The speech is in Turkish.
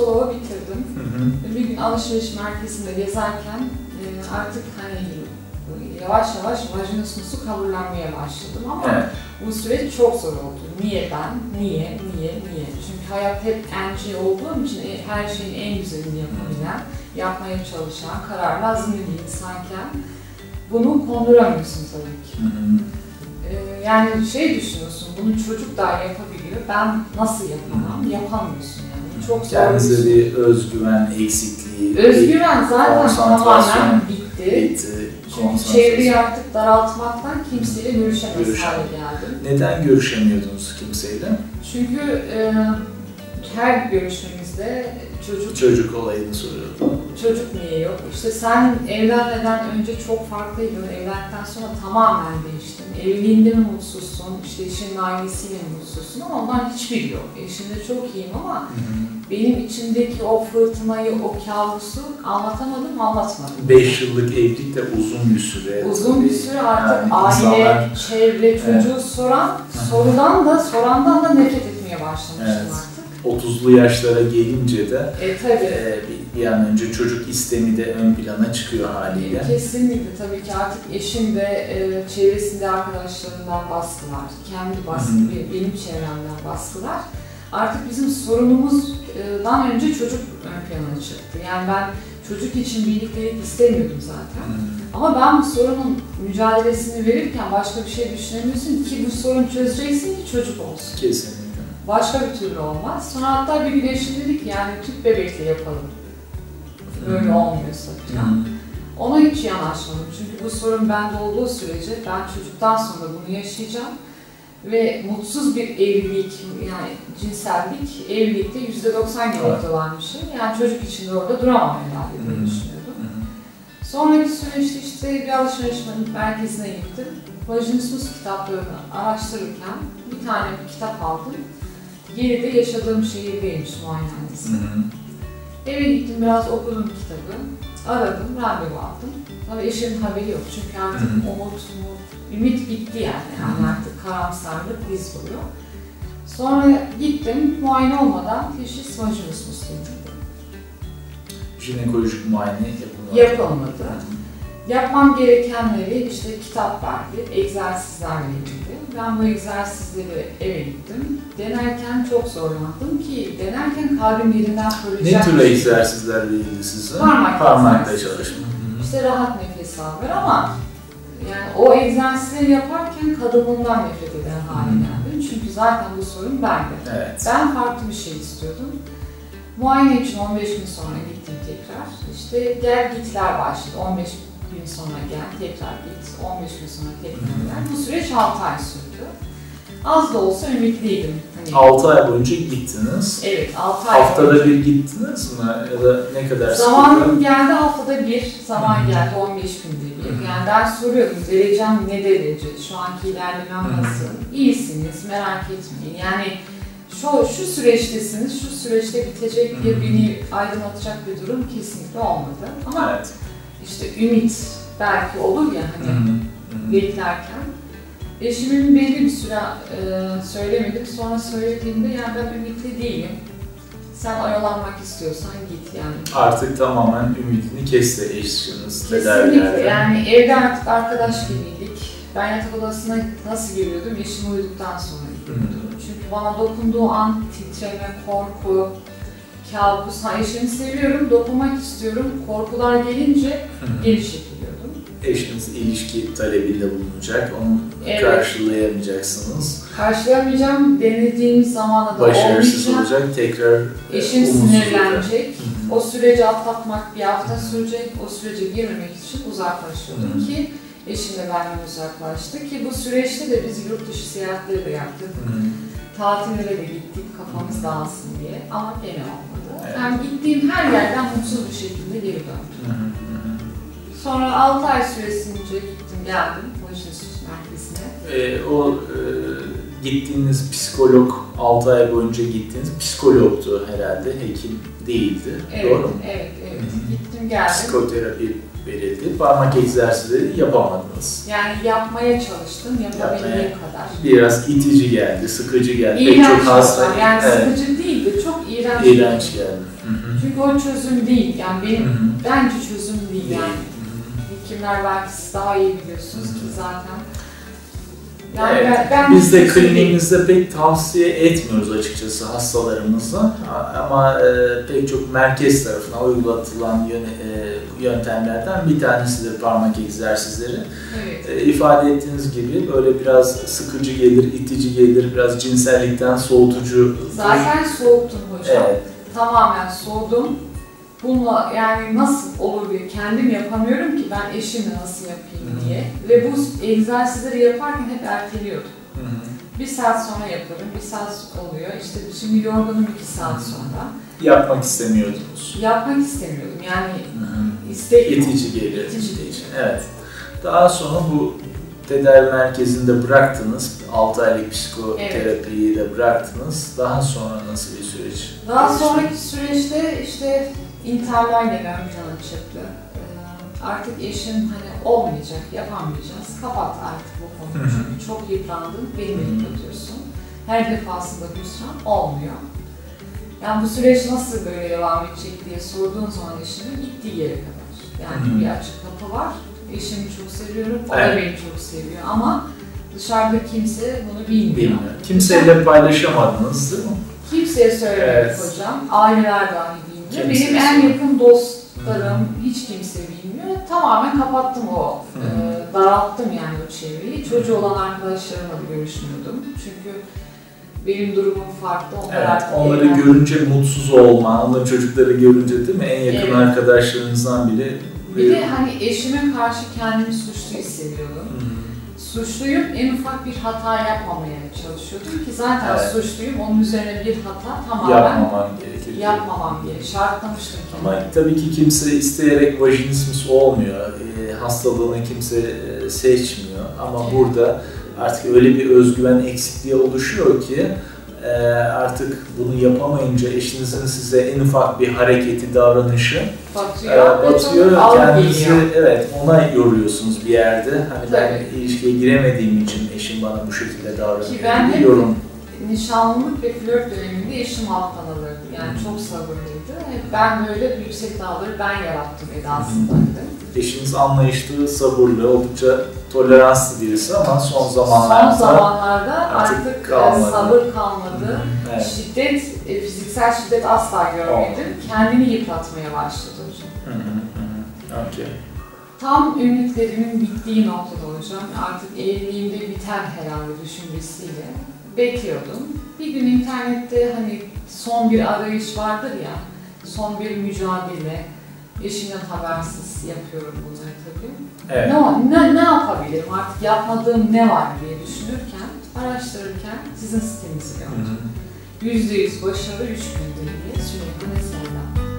psikoloğu bitirdim. Hı hı. Bir gün alışveriş merkezinde gezerken e, artık hani yavaş yavaş vajinismusu kabullenmeye başladım ama Evet. bu süreç çok zor oldu. Niye ben? Niye? Niye? Niye? Çünkü hayat hep NG olduğum için e, her şeyin en güzelini yapabilen, yapmaya çalışan, kararlı azimli bir insanken bunu konduramıyorsun tabii ki. Hı hı. Ee, yani şey düşünüyorsun, bunu çocuk da yapabiliyor, ben nasıl yapamam? Yapamıyorsun Çok Kendinize şey. bir özgüven eksikliği. Özgüven zaten tamamen bitti. bitti. Çünkü çevreyi artık daraltmaktan kimseyle görüşemez Görüşemez. hale geldim. Neden görüşemiyordunuz kimseyle? Çünkü e, her görüşmemizde çocuk Çocuk olayını soruyordu. çocuk niye yok? İşte sen evlenmeden önce çok farklıydın, evlendikten sonra tamamen değiştin. Evliliğinde mi mutsuzsun, işte eşinin ailesiyle mi mutsuzsun ama ondan hiçbiri yok. Eşimde çok iyiyim ama benim içimdeki o fırtınayı, o kabusu anlatamadım, anlatmadım. 5 yıllık evlilik de uzun bir süre. Uzun bir süre artık Yani aile, insanlar- çevre, çocuğu soran, sorudan da, sorandan da nefret etmeye başlamıştım Evet. artık. 30'lu yaşlara gelince de E tabii. e, bir, bir an önce çocuk istemi de ön plana çıkıyor haliyle. Kesinlikle tabii ki artık eşim de e, çevresinde arkadaşlarından baskılar, kendi baskı, Hı hı. be- benim çevremden baskılar. Artık bizim sorunumuzdan önce çocuk ön plana çıktı. Yani ben çocuk için birliktelik istemiyordum zaten. Hı. Ama ben bu sorunun mücadelesini verirken başka bir şey düşünemiyorsun ki bu sorun çözeceksin ki çocuk olsun. Kesinlikle. Başka bir türlü olmaz. Sonra hatta bir gün eşim dedi ki yani tüp bebekle yapalım. Böyle olmuyorsa falan. Ona hiç yanaşmadım. Çünkü bu sorun bende olduğu sürece ben çocuktan sonra bunu yaşayacağım. Ve mutsuz bir evlilik, yani cinsellik evlilikte %90 yolda olan bir şey. Yani çocuk için de orada duramam herhalde diye düşünüyordum. Sonraki süreçte işte bir alışveriş merkezine gittim. Vajinismus kitaplarını araştırırken bir tane bir kitap aldım. Geride yaşadığım şehirdeymiş muayenehanesi. Hı hı. Eve gittim biraz okudum kitabı. Aradım, randevu aldım. Tabii eşimin haberi yok çünkü artık umut, umut, ümit bitti yani. Yani artık karamsarlık diz vuruyor. Sonra gittim, muayene olmadan teşhis vajinismus denildi. Jinekolojik muayene yapılıyor. Yapılmadı. Yapmam gerekenleri işte kitap verdi, egzersizler verildi. Ben bu egzersizleri eve gittim. Denerken çok zorlandım ki denerken kalbim yerinden fırlayacak. Ne tür bir şey. egzersizler verildi size? Parmak Parmakla çalışma. İşte rahat nefes al ver ama yani o egzersizleri yaparken kadınlığımdan nefret eden hale geldim. Çünkü zaten bu sorun bende. Evet. Ben farklı bir şey istiyordum. Muayene için 15 gün sonra gittim tekrar. İşte gel gitler başladı. 15 gün sonra gel, tekrar git. 15 gün sonra tekrar gel. Bu süreç 6 ay sürdü. Az da olsa ümitliydim. Hani, 6 ay boyunca gittiniz. evet 6 ay Haftada boyunca. bir gittiniz mi? Ya da ne kadar Zamanım geldi haftada bir, zaman geldi 15 günde bir. Yani ben soruyordum, derecem ne derece, şu anki ilerlemem nasıl, iyisiniz, merak etmeyin. Yani şu, şu süreçtesiniz, şu süreçte bitecek diye beni aydınlatacak bir durum kesinlikle olmadı. Ama Evet. İşte ümit belki olur ya Hı hani hı. Hı hı. beklerken. Eşimin belli bir süre e, söylemedim. Sonra söylediğimde yani ben ümitli değilim. Sen oyalanmak istiyorsan git yani. Artık tamamen ümidini kesti eşiniz Kesinlikle yani evde artık arkadaş gibiydik. Ben yatak odasına nasıl giriyordum? Eşim uyuduktan sonra giriyordum. Çünkü bana dokunduğu an titreme, korku, kabus. Ha eşimi seviyorum, dokunmak istiyorum. Korkular gelince geri çekiliyordum. Eşiniz ilişki talebinde bulunacak, onu Evet. karşılayamayacaksınız. Karşılamayacağım denediğimiz zamanda da Başarısız olmayacak. olacak, tekrar e, Eşim sinirlenecek. O süreci atlatmak bir hafta sürecek. O sürece girmemek için uzaklaşıyordum Hı. ki eşim de benden uzaklaştı ki bu süreçte de biz yurt dışı seyahatleri de yaptık. Hı hı. Tatillere de gittik kafamız dağılsın diye ama gene olmadı. Ben gittiğim her yerden mutsuz bir şekilde geri döndüm. Sonra 6 ay süresince gittim geldim Washington merkezine. E, o e, gittiğiniz psikolog 6 ay boyunca gittiğiniz psikologtu herhalde. Hekim değildi. Evet, Doğru mu? evet, evet. Hı hı. Gittim geldim. Psikoterapi verildi. Parmak egzersizleri yapamadınız. Yani yapmaya çalıştım, yapabildiğim Yapmaya. kadar. Biraz itici geldi, sıkıcı geldi. Pek İğrenç çok hasta. Yani evet, sıkıcı değildi, çok iğrenç. iğrenç geldi. Hı hı. Çünkü o çözüm değil. Yani benim hı. bence çözüm değil yani. Hı Hekimler belki siz daha iyi biliyorsunuz ki Hı hı. zaten. Yani Evet, ben, ben Biz de kliniğimizde pek tavsiye etmiyoruz açıkçası hastalarımıza ama e, pek çok merkez tarafından uygulatılan yöne- e, yöntemlerden bir tanesidir parmak egzersizleri. Evet. E, ifade ettiğiniz gibi böyle biraz sıkıcı gelir, itici gelir, biraz cinsellikten soğutucu. Zaten soğuktum hocam. Evet. Tamamen soğudum. Bununla yani nasıl olur diye kendim yapamıyorum ki ben eşimle nasıl yapayım Hı hı. diye. Ve bu egzersizleri yaparken hep erteliyordum. Hı hı. Bir saat sonra yaparım, bir saat oluyor. İşte şimdi yorgunum iki saat sonra. Yapmak istemiyordunuz. Yapmak istemiyordum. Yani Hı hı. istek. İtici gelir. İtici. itici. Evet. Daha sonra bu tedavi merkezinde bıraktınız. 6 aylık psikoterapiyi de bıraktınız. Daha sonra nasıl bir süreç? Daha sonraki süreçte işte interler gene ön plana çıktı. Ee, Artık eşim hani olmayacak, yapamayacağız. Kapat artık bu konuyu. Çünkü çok yıprandın, beni de yıpratıyorsun. Her defasında hüsran olmuyor. Yani bu süreç nasıl böyle devam edecek diye sorduğun zaman eşimin gittiği yere kadar. Yani bir açık kapı var. Eşimi çok seviyorum, o da beni çok seviyor ama dışarıda kimse bunu bilmiyor. Bilmiyorum. Kimseyle paylaşamadınız değil mi? Kimseye söylemedik Evet. hocam. Aileler dahi Kimseye Benim en yakın dostlarım hiç kimse bilmiyor. Tamamen kapattım o. E, daralttım yani o çevreyi. Çocuğu olan arkadaşlarımla da görüşmüyordum. Çünkü benim durumum farklı. Onlar Evet, artık onları evlen- görünce mutsuz olma, onların çocukları görünce değil mi? En yakın Evet. arkadaşlarınızdan biri. Bir de hani eşime karşı kendimi suçlu hissediyordum. Hı. Suçluyum, en ufak bir hata yapmamaya çalışıyordum ki zaten Evet. suçluyum. Onun üzerine bir hata tamamen Yapmaman gerekir. yapmamam gerekiyor. Şartlamıştım kendimi. Ama tabii ki kimse isteyerek vajinismus olmuyor. E, hastalığını kimse e, seçmiyor. Ama Evet. burada artık öyle bir özgüven eksikliği oluşuyor ki e, artık bunu yapamayınca eşinizin size en ufak bir hareketi, davranışı e, batıyor, ve batıyor. Kendinizi evet ona yoruyorsunuz bir yerde. Hani ben Tabii. ilişkiye giremediğim için eşim bana bu şekilde davranıyor. Ki ben hep- yorum. Nişanlılık ve flört döneminde eşim alttan alırdı. Yani çok sabırlıydı. Hep ben böyle yüksek dağları ben yarattım edasındaydı. Eşiniz anlayışlı, sabırlı, oldukça toleranslı birisi ama son zamanlarda Son zamanlarda artık artık, e, kalmadı. sabır kalmadı. Evet. Şiddet, e, fiziksel şiddet asla görmedim. Kendini yıpratmaya başladı hocam. Okey. Tam ümitlerimin bittiği noktada hocam, artık evliliğimde biter herhalde düşüncesiyle bekliyordum. Bir gün internette hani son bir arayış vardır ya, son bir mücadele, eşimden habersiz yapıyorum bunları tabii. Evet. Ne, ne, ne yapabilirim artık yapmadığım ne var diye düşünürken, araştırırken sizin sitenizi gördüm. hı. %100 başarı 3 gündür diye Süleyman Eser'den.